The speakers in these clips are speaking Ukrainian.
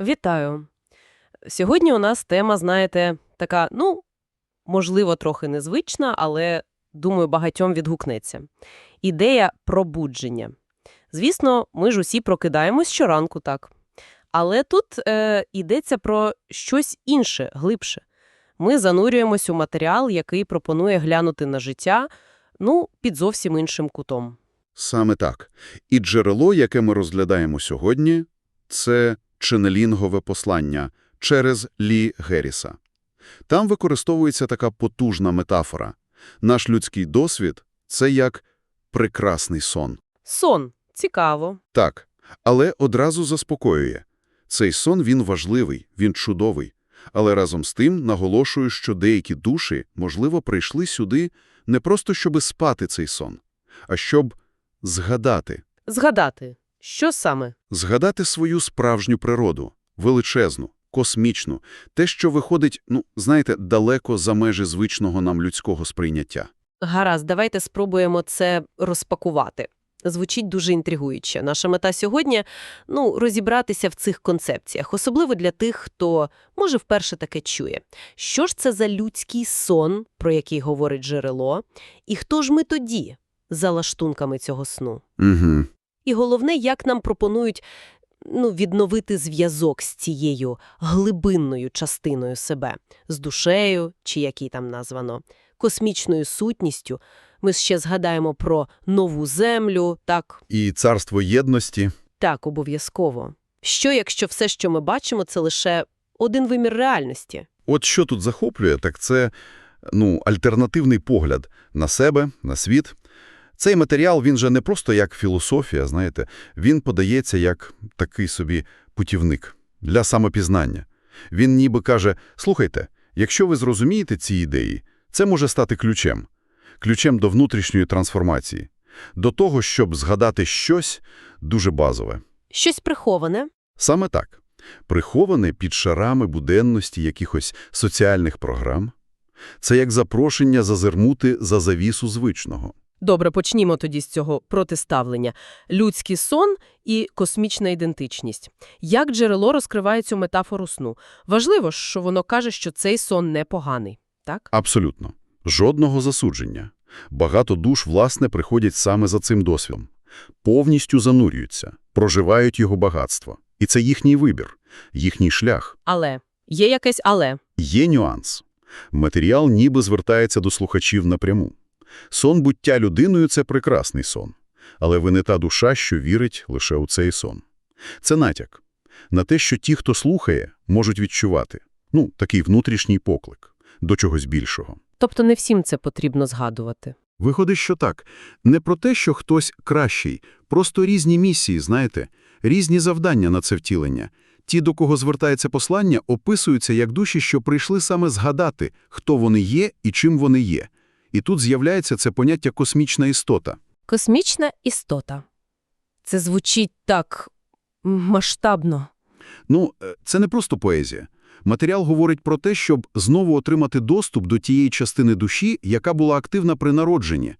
Вітаю. Сьогодні у нас тема, знаєте, така, ну, можливо, трохи незвична, але, думаю, багатьом відгукнеться. Ідея пробудження. Звісно, ми ж усі прокидаємось щоранку, так. Але тут е, йдеться про щось інше, глибше. Ми занурюємось у матеріал, який пропонує глянути на життя, ну, під зовсім іншим кутом. Саме так. І джерело, яке ми розглядаємо сьогодні, це ченнелінгове послання через Лі Герріса. Там використовується така потужна метафора. Наш людський досвід – це як прекрасний сон. Сон. Цікаво. Так, але одразу заспокоює. Цей сон, він важливий, він чудовий. Але разом з тим наголошую, що деякі душі, можливо, прийшли сюди не просто, щоби спати цей сон, а щоб згадати. Згадати, що саме? Згадати свою справжню природу, величезну, космічну, те, що виходить, ну, знаєте, далеко за межі звичного нам людського сприйняття. Гаразд, давайте спробуємо це розпакувати. Звучить дуже інтригуюче. Наша мета сьогодні – ну, розібратися в цих концепціях, особливо для тих, хто, може, вперше таке чує. Що ж це за людський сон, про який говорить джерело, і хто ж ми тоді за лаштунками цього сну? Угу. І головне, як нам пропонують ну, відновити зв'язок з цією глибинною частиною себе, з душею, чи який там названо, космічною сутністю. Ми ще згадаємо про нову землю, так, І царство єдності. так, обов'язково. Що, якщо все, що ми бачимо, це лише один вимір реальності? От що тут захоплює, так це ну, альтернативний погляд на себе, на світ. Цей матеріал, він же не просто як філософія, знаєте, він подається як такий собі путівник для самопізнання. Він ніби каже, слухайте, якщо ви зрозумієте ці ідеї, це може стати ключем. Ключем до внутрішньої трансформації. До того, щоб згадати щось дуже базове. Щось приховане? Саме так. Приховане під шарами буденності якихось соціальних програм. Це як запрошення зазирнути за завісу звичного. Добре, почнімо тоді з цього протиставлення. Людський сон і космічна ідентичність. Як джерело розкриває цю метафору сну? Важливо, що воно каже, що цей сон непоганий, так? Абсолютно. Жодного засудження. Багато душ, власне, приходять саме за цим досвідом. Повністю занурюються, проживають його багатство. І це їхній вибір, їхній шлях. Але. Є якесь але. Є нюанс. Матеріал ніби звертається до слухачів напряму. Сон буття людиною – це прекрасний сон. Але ви не та душа, що вірить лише у цей сон. Це натяк. На те, що ті, хто слухає, можуть відчувати. Ну, такий внутрішній поклик. До чогось більшого. Тобто не всім це потрібно згадувати. Виходить, що так. Не про те, що хтось кращий, просто різні місії, знаєте, різні завдання на це втілення. Ті, до кого звертається послання, описуються як душі, що прийшли саме згадати, хто вони є і чим вони є. І тут з'являється це поняття «космічна істота». Космічна істота. Це звучить так масштабно. Ну, е, це не просто поезія. Матеріал говорить про те, щоб знову отримати доступ до тієї частини душі, яка була активна при народженні.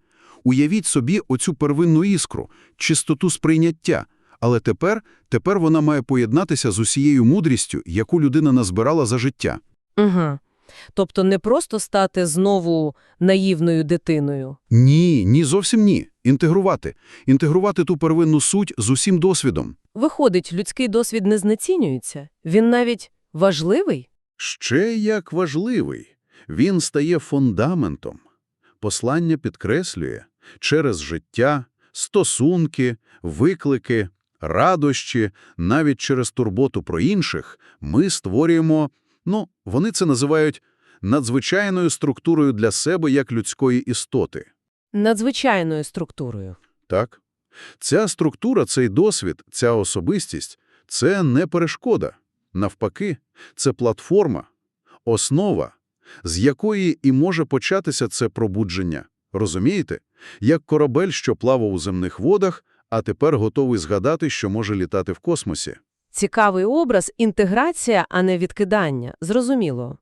Уявіть собі оцю первинну іскру, чистоту сприйняття. Але тепер, тепер вона має поєднатися з усією мудрістю, яку людина назбирала за життя. Угу. Тобто не просто стати знову наївною дитиною. Ні, ні, зовсім ні. Інтегрувати. Інтегрувати ту первинну суть з усім досвідом. Виходить, людський досвід не знецінюється. Він навіть важливий. Ще як важливий. Він стає фундаментом. Послання підкреслює через життя, стосунки, виклики, радощі, навіть через турботу про інших ми створюємо, ну, вони це називають надзвичайною структурою для себе як людської істоти. Надзвичайною структурою. Так? Ця структура, цей досвід, ця особистість – це не перешкода. Навпаки, це платформа, основа, з якої і може початися це пробудження. Розумієте? Як корабель, що плавав у земних водах, а тепер готовий згадати, що може літати в космосі. Цікавий образ – інтеграція, а не відкидання. Зрозуміло.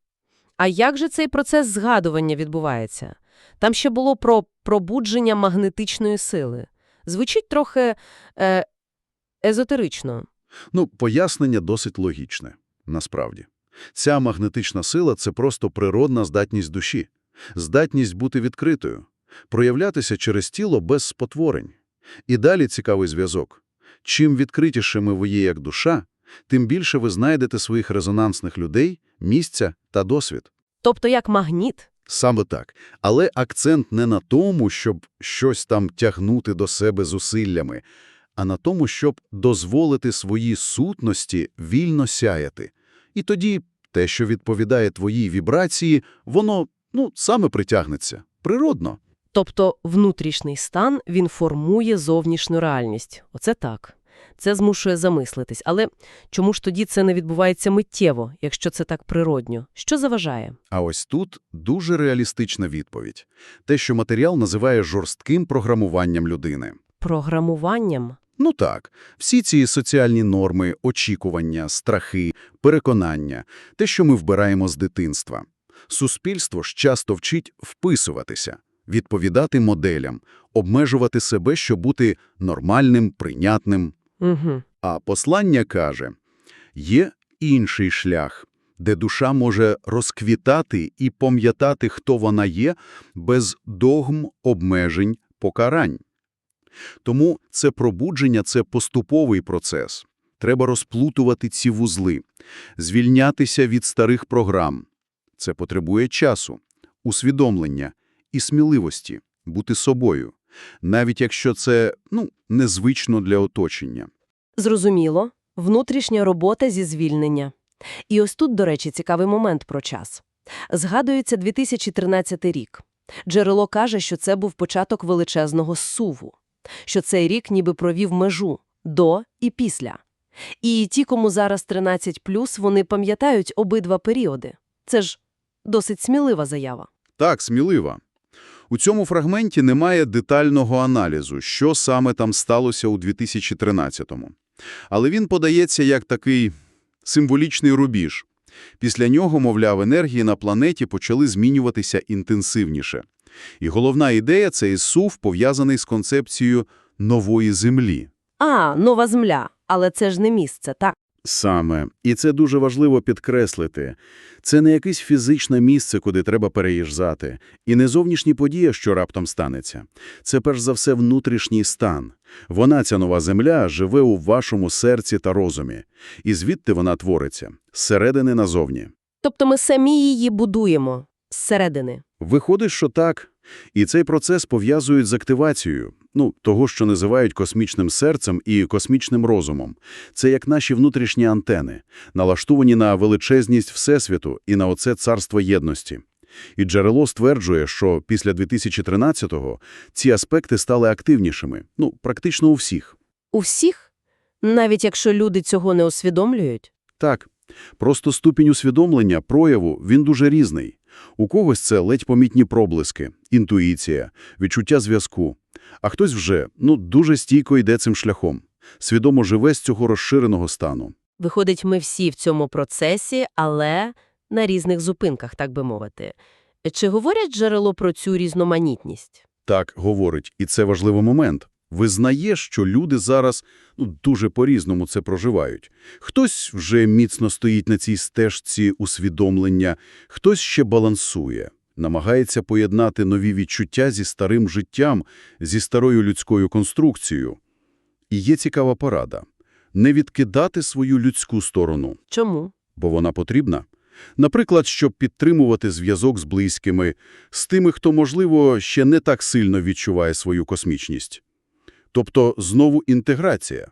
А як же цей процес згадування відбувається? Там ще було про пробудження магнетичної сили. Звучить трохи е, езотерично. Ну, пояснення досить логічне, насправді. Ця магнетична сила – це просто природна здатність душі. Здатність бути відкритою, проявлятися через тіло без спотворень. І далі цікавий зв'язок. Чим відкритішими ви є як душа, тим більше ви знайдете своїх резонансних людей, місця та досвід. Тобто як магніт. Саме так. Але акцент не на тому, щоб щось там тягнути до себе зусиллями, а на тому, щоб дозволити своїй сутності вільно сяяти. І тоді те, що відповідає твоїй вібрації, воно, ну, саме притягнеться. Природно. Тобто внутрішній стан, він формує зовнішню реальність. Оце так. Це змушує замислитись. Але чому ж тоді це не відбувається миттєво, якщо це так природньо? Що заважає? А ось тут дуже реалістична відповідь. Те, що матеріал називає жорстким програмуванням людини. Програмуванням? Ну так, всі ці соціальні норми, очікування, страхи, переконання, те, що ми вбираємо з дитинства. Суспільство ж часто вчить вписуватися, відповідати моделям, обмежувати себе, щоб бути нормальним, прийнятним. Угу. А послання каже, є інший шлях, де душа може розквітати і пам'ятати, хто вона є, без догм, обмежень, покарань. Тому це пробудження – це поступовий процес. Треба розплутувати ці вузли, звільнятися від старих програм. Це потребує часу, усвідомлення і сміливості бути собою, навіть якщо це, ну, незвично для оточення. Зрозуміло. Внутрішня робота зі звільнення. І ось тут, до речі, цікавий момент про час. Згадується 2013 рік. Джерело каже, що це був початок величезного суву, що цей рік ніби провів межу до і після. І ті, кому зараз 13+, вони пам'ятають обидва періоди. Це ж досить смілива заява. Так, смілива. У цьому фрагменті немає детального аналізу, що саме там сталося у 2013-му. Але він подається як такий символічний рубіж. Після нього, мовляв, енергії на планеті почали змінюватися інтенсивніше. І головна ідея – це ІСУВ, пов'язаний з концепцією нової землі. А, нова земля. Але це ж не місце, так? Саме. І це дуже важливо підкреслити. Це не якесь фізичне місце, куди треба переїжджати, і не зовнішні подія, що раптом станеться. Це перш за все внутрішній стан. Вона, ця нова земля, живе у вашому серці та розумі. І звідти вона твориться. Зсередини назовні. Тобто ми самі її будуємо зсередини. Виходить, що так. І цей процес пов'язують з активацією, ну, того, що називають космічним серцем і космічним розумом. Це як наші внутрішні антени, налаштовані на величезність Всесвіту і на оце царство єдності. І джерело стверджує, що після 2013-го ці аспекти стали активнішими, ну, практично у всіх. У всіх? Навіть якщо люди цього не усвідомлюють? Так, просто ступінь усвідомлення, прояву, він дуже різний. У когось це ледь помітні проблиски, інтуїція, відчуття зв'язку. А хтось вже, ну, дуже стійко йде цим шляхом. Свідомо живе з цього розширеного стану. Виходить, ми всі в цьому процесі, але на різних зупинках, так би мовити. Чи говорять джерело про цю різноманітність? Так говорить, і це важливий момент. Визнає, що люди зараз ну, дуже по-різному це проживають. Хтось вже міцно стоїть на цій стежці усвідомлення, хтось ще балансує, намагається поєднати нові відчуття зі старим життям, зі старою людською конструкцією. І є цікава порада – не відкидати свою людську сторону, Чому? бо вона потрібна. Наприклад, щоб підтримувати зв'язок з близькими, з тими, хто, можливо, ще не так сильно відчуває свою космічність. Тобто, знову інтеграція.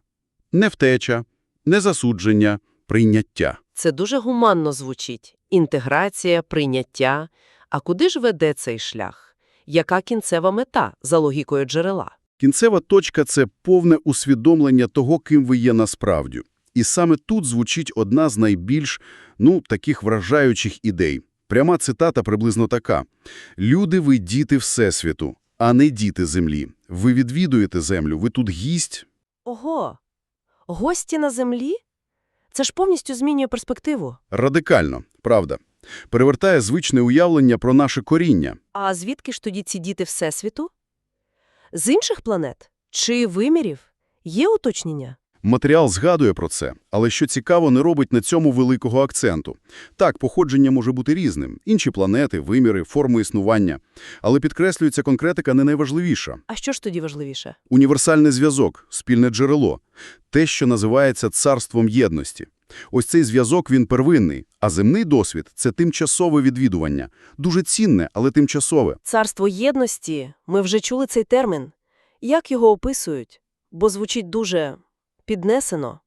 Не втеча, не засудження, прийняття. Це дуже гуманно звучить. Інтеграція, прийняття. А куди ж веде цей шлях? Яка кінцева мета за логікою джерела? Кінцева точка – це повне усвідомлення того, ким ви є насправді. І саме тут звучить одна з найбільш, ну, таких вражаючих ідей. Пряма цитата приблизно така. «Люди ви діти Всесвіту, а не діти землі. Ви відвідуєте землю, ви тут гість». Ого! Гості на землі? Це ж повністю змінює перспективу. Радикально, правда. Перевертає звичне уявлення про наше коріння. А звідки ж тоді ці діти Всесвіту? З інших планет? Чи вимірів? Є уточнення? Матеріал згадує про це, але що цікаво, не робить на цьому великого акценту. Так, походження може бути різним. Інші планети, виміри, форми існування. Але підкреслюється конкретика не найважливіша. А що ж тоді важливіше? Універсальний зв'язок, спільне джерело. Те, що називається царством єдності. Ось цей зв'язок, він первинний, а земний досвід – це тимчасове відвідування. Дуже цінне, але тимчасове. Царство єдності, ми вже чули цей термін. Як його описують? Бо звучить дуже піднесено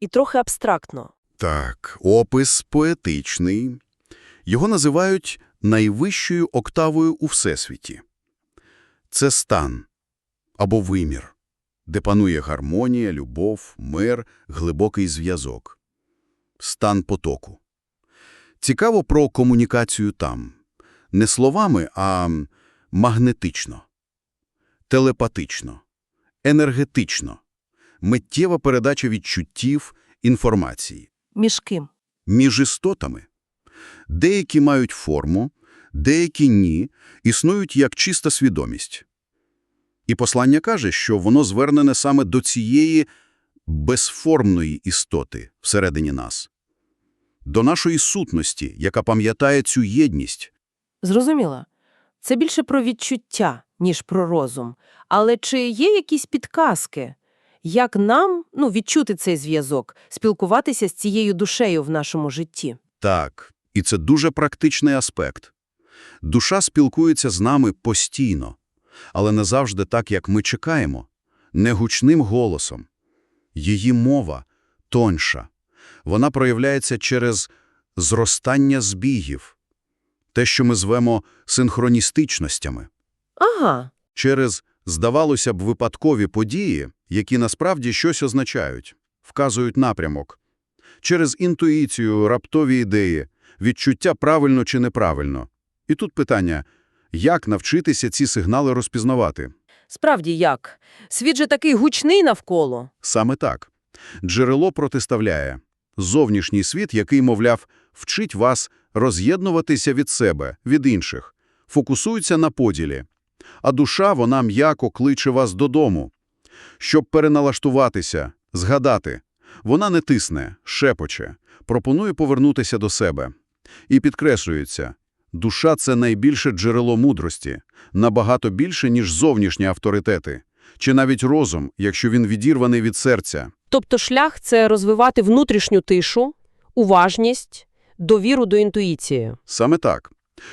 і трохи абстрактно. Так, опис поетичний. Його називають найвищою октавою у Всесвіті. Це стан або вимір, де панує гармонія, любов, мир, глибокий зв'язок. Стан потоку. Цікаво про комунікацію там. Не словами, а магнетично, телепатично, енергетично, миттєва передача відчуттів, інформації Між ким? між істотами. Деякі мають форму, деякі ні, існують як чиста свідомість. І послання каже, що воно звернене саме до цієї безформної істоти всередині нас. До нашої сутності, яка пам'ятає цю єдність. Зрозуміла. Це більше про відчуття, ніж про розум. Але чи є якісь підказки? Як нам ну, відчути цей зв'язок, спілкуватися з цією душею в нашому житті? Так, і це дуже практичний аспект. Душа спілкується з нами постійно, але не завжди так, як ми чекаємо, не гучним голосом. Її мова тоньша. Вона проявляється через зростання збігів, те, що ми звемо синхроністичностями, Ага, через, здавалося б, випадкові події, які насправді щось означають, вказують напрямок, через інтуїцію, раптові ідеї, відчуття правильно чи неправильно. І тут питання, як навчитися ці сигнали розпізнавати? справді як? Світ же такий гучний навколо. Саме так. Джерело протиставляє зовнішній світ, який, мовляв, вчить вас роз'єднуватися від себе, від інших, фокусується на поділі. А душа, вона м'яко кличе вас додому. Щоб переналаштуватися, згадати. Вона не тисне, шепоче, пропонує повернутися до себе. І підкреслюється, душа – це найбільше джерело мудрості, набагато більше, ніж зовнішні авторитети. Чи навіть розум, якщо він відірваний від серця. Тобто шлях – це розвивати внутрішню тишу, уважність, довіру до інтуїції. Саме так.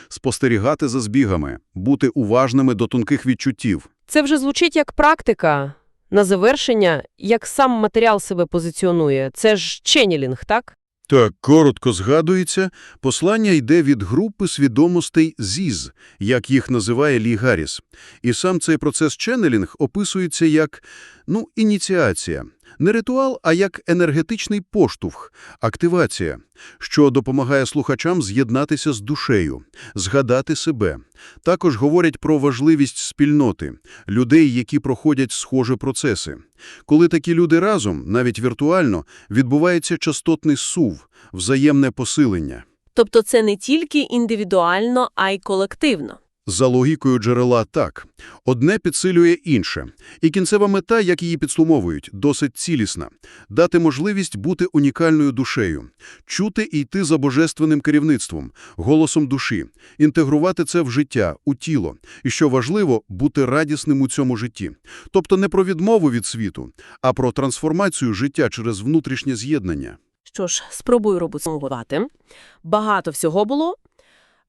Спостерігати за збігами, бути уважними до тонких відчуттів. Це вже звучить як практика. На завершення, як сам матеріал себе позиціонує. Це ж ченнелінг, так? Так, коротко згадується, послання йде від групи свідомостей ЗІЗ, як їх називає Лі Гарріс. І сам цей процес ченнелінг описується як, ну, ініціація. Не ритуал, а як енергетичний поштовх, активація, що допомагає слухачам з'єднатися з душею, згадати себе. Також говорять про важливість спільноти, людей, які проходять схожі процеси. Коли такі люди разом, навіть віртуально, відбувається частотний сув, взаємне посилення. Тобто це не тільки індивідуально, а й колективно. За логікою джерела так. Одне підсилює інше. І кінцева мета, як її підслумовують, досить цілісна. Дати можливість бути унікальною душею. Чути і йти за божественним керівництвом, голосом душі. Інтегрувати це в життя, у тіло. І, що важливо, бути радісним у цьому житті. Тобто не про відмову від світу, а про трансформацію життя через внутрішнє з'єднання. Що ж, спробую робити. Багато всього було.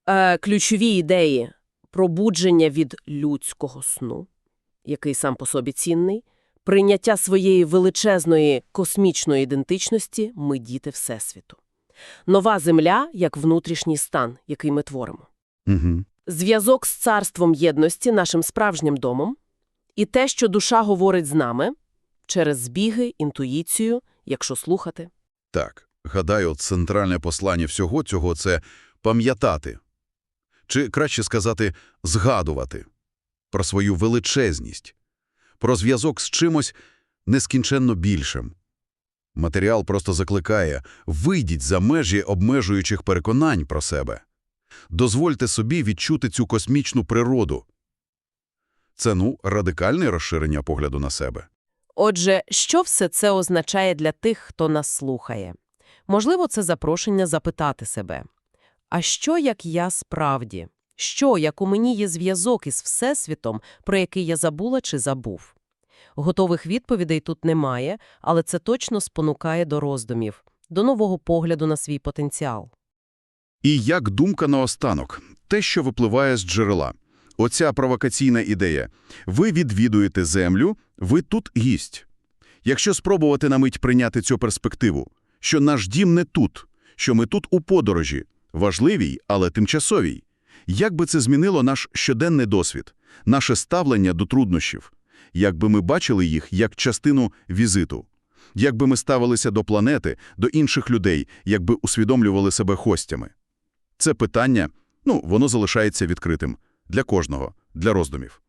Е, ключові ідеї – пробудження від людського сну, який сам по собі цінний, прийняття своєї величезної космічної ідентичності «ми діти Всесвіту». Нова земля як внутрішній стан, який ми творимо. Угу. Зв'язок з царством єдності, нашим справжнім домом, і те, що душа говорить з нами через збіги, інтуїцію, якщо слухати. Так, гадаю, центральне послання всього цього – це пам'ятати. Чи, краще сказати, згадувати про свою величезність, про зв'язок з чимось нескінченно більшим. Матеріал просто закликає «вийдіть за межі обмежуючих переконань про себе». Дозвольте собі відчути цю космічну природу. Це, ну, радикальне розширення погляду на себе. Отже, що все це означає для тих, хто нас слухає? Можливо, це запрошення запитати себе. А що, як я справді? Що, як у мені є зв'язок із Всесвітом, про який я забула чи забув? Готових відповідей тут немає, але це точно спонукає до роздумів, до нового погляду на свій потенціал. І як думка наостанок, те, що випливає з джерела. Оця провокаційна ідея. Ви відвідуєте землю, ви тут гість. Якщо спробувати на мить прийняти цю перспективу, що наш дім не тут, що ми тут у подорожі, важливій, але тимчасовій, як би це змінило наш щоденний досвід, наше ставлення до труднощів, як би ми бачили їх як частину візиту, як би ми ставилися до планети, до інших людей, якби усвідомлювали себе хостями. Це питання, ну, воно залишається відкритим для кожного, для роздумів.